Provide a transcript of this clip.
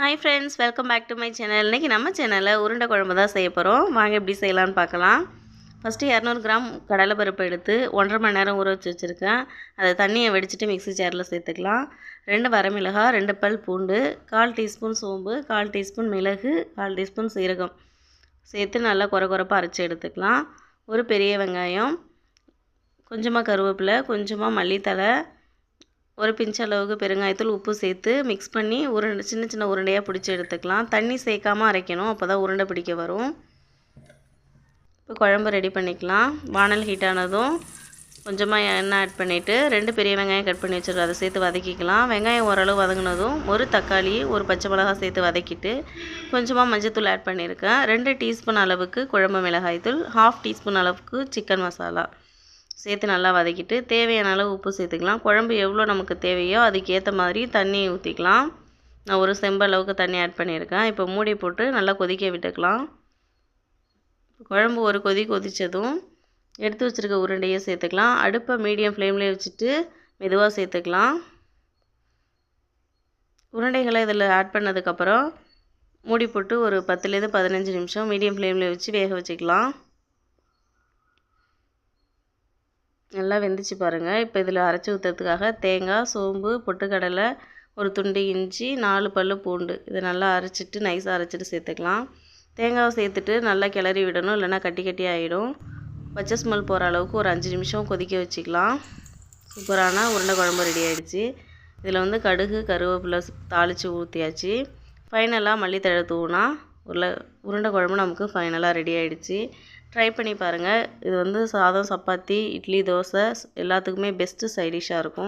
Hi friends welcome back to my channel இன்றைக்கி நம்ம சேனலில் உருண்டை குழம்பு தான் செய்ய போகிறோம் வாங்க எப்படி செய்யலான்னு பார்க்கலாம். ஃபஸ்ட்டு இரநூறு கிராம் கடலைப்பருப்பு எடுத்து ஒன்றரை மணி நேரம் ஊற வச்சு வச்சுருக்கேன். அதை தண்ணியை வெடிச்சிட்டு மிக்ஸி ஜாரில் சேர்த்துக்கலாம். ரெண்டு வரமிளகாய் ரெண்டு பல் பூண்டு கால் டீஸ்பூன் சோம்பு கால் டீஸ்பூன் மிளகு கால் டீஸ்பூன் சீரகம். சேர்த்து நல்லா குறை குறைப்பாக அரைச்சி எடுத்துக்கலாம். ஒரு பெரிய வெங்காயம் கொஞ்சமாக கருவேப்பிலை கொஞ்சமாக மல்லித்தலை ஒரு பிஞ்ச் அளவுக்கு பெருங்காயத்தூள் உப்பு சேர்த்து மிக்ஸ் பண்ணி உருண்டை சின்ன சின்ன உருண்டையாக பிடிச்சி எடுத்துக்கலாம். தண்ணி சேர்க்காமல் அரைக்கணும். அப்போ தான் உருண்டை பிடிக்க வரும். இப்போ குழம்பு ரெடி பண்ணிக்கலாம். வானல் ஹீட்டானதும் கொஞ்சமாக எண்ணெய் ஆட் பண்ணிவிட்டு ரெண்டு பெரிய வெங்காயம் கட் பண்ணி வச்சுருக்கோம். அதை சேர்த்து வதக்கிக்கலாம். வெங்காயம் ஓரளவு வதங்கினதும் ஒரு தக்காளி ஒரு பச்சை மிளகாய் சேர்த்து வதக்கிட்டு கொஞ்சமாக மஞ்சத்தூள் ஆட் பண்ணியிருக்கேன். ரெண்டு டீஸ்பூன் அளவுக்கு குழம்பு மிளகாய்த்தூள் ஹாஃப் டீஸ்பூன் அளவுக்கு சிக்கன் மசாலா சேர்த்து நல்லா வதக்கிட்டு தேவையான அளவு உப்பு சேர்த்துக்கலாம். குழம்பு எவ்வளோ நமக்கு தேவையோ அதுக்கேற்ற மாதிரி தண்ணி ஊற்றிக்கலாம் நான் ஒரு செம்பளவுக்கு தண்ணி ஆட் பண்ணியிருக்கேன். இப்போ மூடி போட்டு நல்லா கொதிக்க விட்டுக்கலாம். குழம்பு ஒரு கொதி கொதித்ததும் எடுத்து வச்சுருக்க உருண்டையை சேர்த்துக்கலாம். அடுப்பை மீடியம் ஃப்ளேம்லேயே வச்சுட்டு மெதுவாக சேர்த்துக்கலாம். உருண்டைகளை இதில் ஆட் பண்ணதுக்கப்புறம் மூடி போட்டு ஒரு பத்துலேருந்து பதினஞ்சு நிமிஷம் மீடியம் ஃப்ளேமில் வச்சு வேக வச்சுக்கலாம். நல்லா வெந்துச்சு பாருங்கள் இப்போ இதில் அரைச்சி ஊற்றுறதுக்காக தேங்காய் சோம்பு பொட்டுக்கடலை ஒரு துண்டு இஞ்சி நாலு பல் பூண்டு. இதை நல்லா அரைச்சிட்டு நைஸாக அரைச்சிட்டு சேர்த்துக்கலாம். தேங்காவை சேர்த்துட்டு நல்லா கிளறி விடணும். இல்லைனா கட்டி கட்டி ஆகிடும் பச்சை ஸ்மெல் போகிற அளவுக்கு ஒரு அஞ்சு நிமிஷம் கொதிக்க வச்சுக்கலாம். சூப்பரான உருண்டை குழம்பு ரெடி ஆகிடுச்சு இதில் வந்து கடுகு கருவேப்பிலை தாளித்து ஊற்றியாச்சு ஃபைனலாக மல்லித்தழை தூவினா உருளை உருண்டை குழம்பு நமக்கு ஃபைனலாக ரெடி ஆகிடுச்சு ட்ரை பண்ணி பாருங்கள் இது வந்து சாதம் சப்பாத்தி இட்லி தோசை எல்லாத்துக்குமே பெஸ்ட்டு சைடிஷ்ஷாக இருக்கும்.